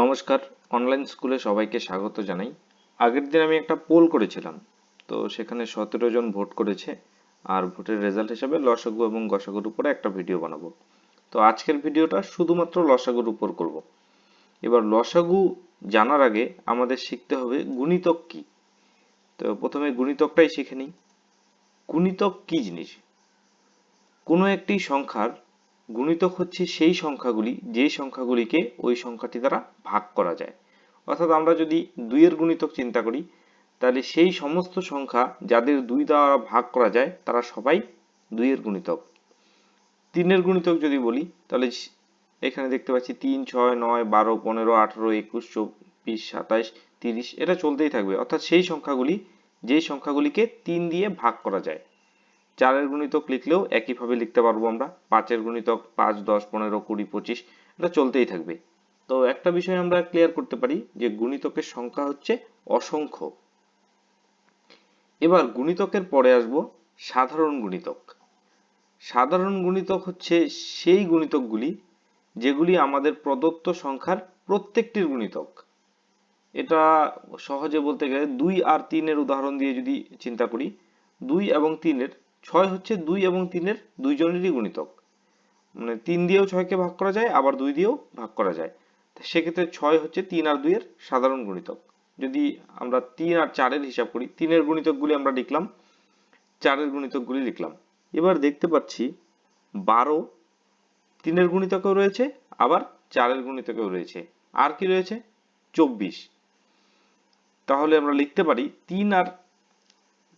নমস্কার অনলাইন স্কুলে সবাইকে স্বাগত জানাই। আগের দিন আমি একটা পোল করেছিলাম, তো সেখানে সতেরো জন ভোট করেছে, আর ভোটের রেজাল্ট হিসাবে লসাগু এবং গসাগুর উপরে একটা ভিডিও বানাবো। তো আজকের ভিডিওটা শুধুমাত্র লসাগুর উপর করব। এবার লসাগু জানার আগে আমাদের শিখতে হবে গুণিতক কি। তো প্রথমে গুণিতকটাই শিখে নিই। গুণিতক কি জিনিস? কোনো একটি সংখ্যার গুণিতক হচ্ছে সেই সংখ্যাগুলি, যে সংখ্যাগুলিকে ওই সংখ্যাটি দ্বারা ভাগ করা যায়। অর্থাৎ আমরা যদি দুইয়ের গুণিতক চিন্তা করি, তাহলে সেই সমস্ত সংখ্যা যাদের দুই দ্বারা ভাগ করা যায়, তারা সবাই দুইয়ের গুণিতক। তিনের গুণিতক যদি বলি, তাহলে এখানে দেখতে পাচ্ছি তিন, ছয়, নয়, বারো, পনেরো, আঠারো, একুশ, চব্বিশ, সাতাইশ, তিরিশ, এটা চলতেই থাকবে। অর্থাৎ সেই সংখ্যাগুলি যেই সংখ্যাগুলিকে তিন দিয়ে ভাগ করা যায়। চারের গুণিতক লিখলেও একইভাবে লিখতে পারব আমরা। পাঁচের গুণিতক পাঁচ, দশ, পনেরো, কুড়ি, পঁচিশ, এটা চলতেই থাকবে। তো একটা বিষয় আমরা ক্লিয়ার করতে পারি যে গুণিতকের সংখ্যা হচ্ছে অসংখ্য। এবার গুণিতকের পরে আসব সাধারণ গুণিতক। সাধারণ গুণিতক হচ্ছে সেই গুণিতকগুলি যেগুলি আমাদের প্রদত্ত সংখ্যার প্রত্যেকটির গুণিতক। এটা সহজে বলতে গেলে দুই আর তিনের উদাহরণ দিয়ে যদি চিন্তা করি, দুই এবং তিনের ছয় হচ্ছে দুই এবং তিনের দুইজনেরই গুণিতক। মানে তিন দিয়েও ছয়কে ভাগ করা যায়, আবার দুই দিয়েও ভাগ করা যায়। সেক্ষেত্রে ছয় হচ্ছে তিন আর দুইয়ের সাধারণ গুণিতক। যদি আমরা তিন আর চারের হিসাব করি, তিনের গুণিতকগুলি আমরা লিখলাম, চারের গুণিতকগুলি লিখলাম। এবার দেখতে পাচ্ছি, বারো তিনের গুণিতকেও রয়েছে, আবার চারের গুণিতকেও রয়েছে। আর কি রয়েছে? চব্বিশ। তাহলে আমরা লিখতে পারি, তিন আর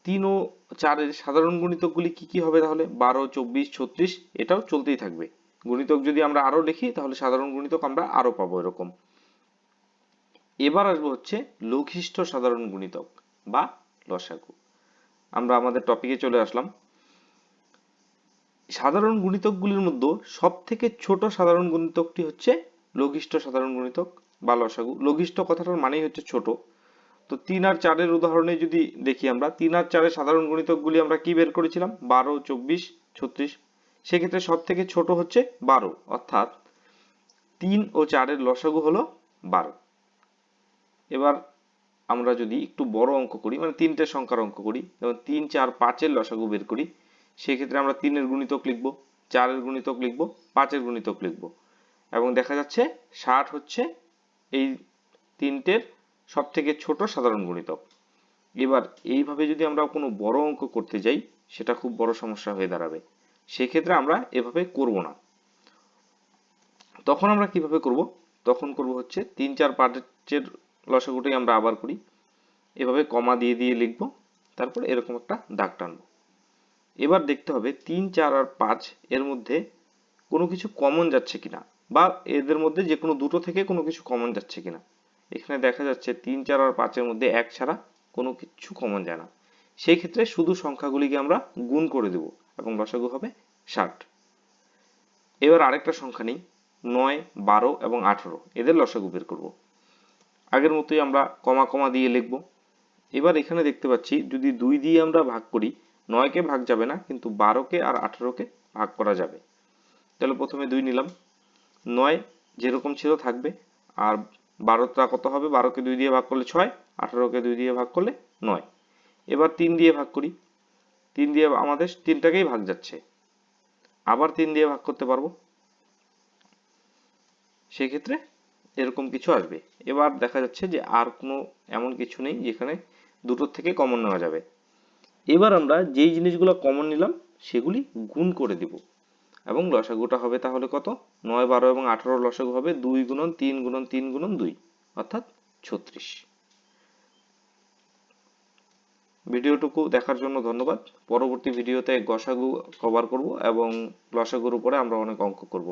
তিন ও চারের সাধারণ গুণিতকগুলি কি কি হবে তাহলে? বারো, চব্বিশ, ছত্রিশ, এটাও চলতেই থাকবে। গুণিতক যদি আমরা আরও লিখি, তাহলে সাধারণ গুণিতক আমরা আরও পাবো এরকম। এবার আসব হচ্ছে লঘিষ্ঠ সাধারণ গুণিতক বা লসাগু। আমরা আমাদের টপিকে চলে আসলাম। সাধারণ গুণিতকগুলির মধ্যে সব থেকে ছোট সাধারণ গুণিতকটি হচ্ছে লঘিষ্ঠ সাধারণ গুণিতক বা লসাগু। লঘিষ্ঠ কথাটার মানেই হচ্ছে ছোট। তো তিন আর চারের উদাহরণে যদি দেখি আমরা, তিন আর চারের সাধারণ গুণিতকগুলি আমরা কি বের করেছিলাম? বারো, চব্বিশ, ছত্রিশ। সেক্ষেত্রে সব থেকে ছোট হচ্ছে বারো, অর্থাৎ তিন ও চারের লসাগু হলো বারো। এবার আমরা যদি একটু বড় অঙ্ক করি মানে তিনটে সংখ্যার অঙ্ক করি, যেমন তিন, চার, পাঁচের লসাগু বের করি, সেক্ষেত্রে আমরা তিনের গুণিতক লিখব, চারের গুণিতক লিখব, পাঁচের গুণিতক লিখব। এবং দেখা যাচ্ছে ষাট হচ্ছে এই তিনটের সব থেকে ছোট সাধারণ গুণিতক। এবার এইভাবে যদি আমরা কোনো বড় অঙ্ক করতে যাই, সেটা খুব বড় সমস্যা হয়ে দাঁড়াবে। সেক্ষেত্রে আমরা এভাবে করব না। তখন আমরা কীভাবে করব? তখন করব হচ্ছে তিন চার পাঁচের লসাগুটাই আমরা আবার করি। এভাবে কমা দিয়ে দিয়ে লিখব, তারপর এরকম একটা দাগ টানবো। এবার দেখতে হবে তিন, চার আর পাঁচ এর মধ্যে কোনো কিছু কমন যাচ্ছে কিনা, বা এদের মধ্যে যে কোনো দুটো থেকে কোনো কিছু কমন যাচ্ছে কিনা। এখানে দেখা যাচ্ছে তিন, চার আর পাঁচের মধ্যে এক ছাড়া কোনো কিছু কমন যায় না। সেই ক্ষেত্রে শুধু সংখ্যাগুলিকে আমরা গুণ করে দেব এবং লসাগু হবে ষাট। এবার আরেকটা সংখ্যা নেই, নয়, বারো এবং আঠারো। এদের লসাগু বের করব। আগের মতোই আমরা কমা কমা দিয়ে লিখব। এবার এখানে দেখতে পাচ্ছি, যদি দুই দিয়ে আমরা ভাগ করি, নয়কে ভাগ যাবে না, কিন্তু বারোকে আর আঠারোকে ভাগ করা যাবে। তাহলে প্রথমে দুই নিলাম। নয় যেরকম ছিল থাকবে, আর বারোটা কত হবে? বারোকে দুই দিয়ে ভাগ করলে ছয় আঠারোকে দুই দিয়ে ভাগ করলে নয়। এবার তিন দিয়ে ভাগ করি। তিন দিয়ে আমাদের তিনটাকেই ভাগ যাচ্ছে। আবার তিন দিয়ে ভাগ করতে পারব। সেক্ষেত্রে এরকম কিছু আসবে। এবার দেখা যাচ্ছে যে আর কোনো এমন কিছু নেই যেখানে দুটোর থেকে কমন নেওয়া যাবে। এবার আমরা যেই জিনিসগুলো কমন নিলাম, সেগুলি গুণ করে দিব। এবং লসাগুটা হবে তাহলে কত? নয়, বারো এবং আঠারো লসাগু হবে দুই গুণন তিন গুণন তিন গুণন দুই, অর্থাৎ ছত্রিশ। ভিডিওটুকু দেখার জন্য ধন্যবাদ। পরবর্তী ভিডিওতে গসাগু কভার করব এবং লসাগুর উপরে আমরা অনেক অঙ্ক করব।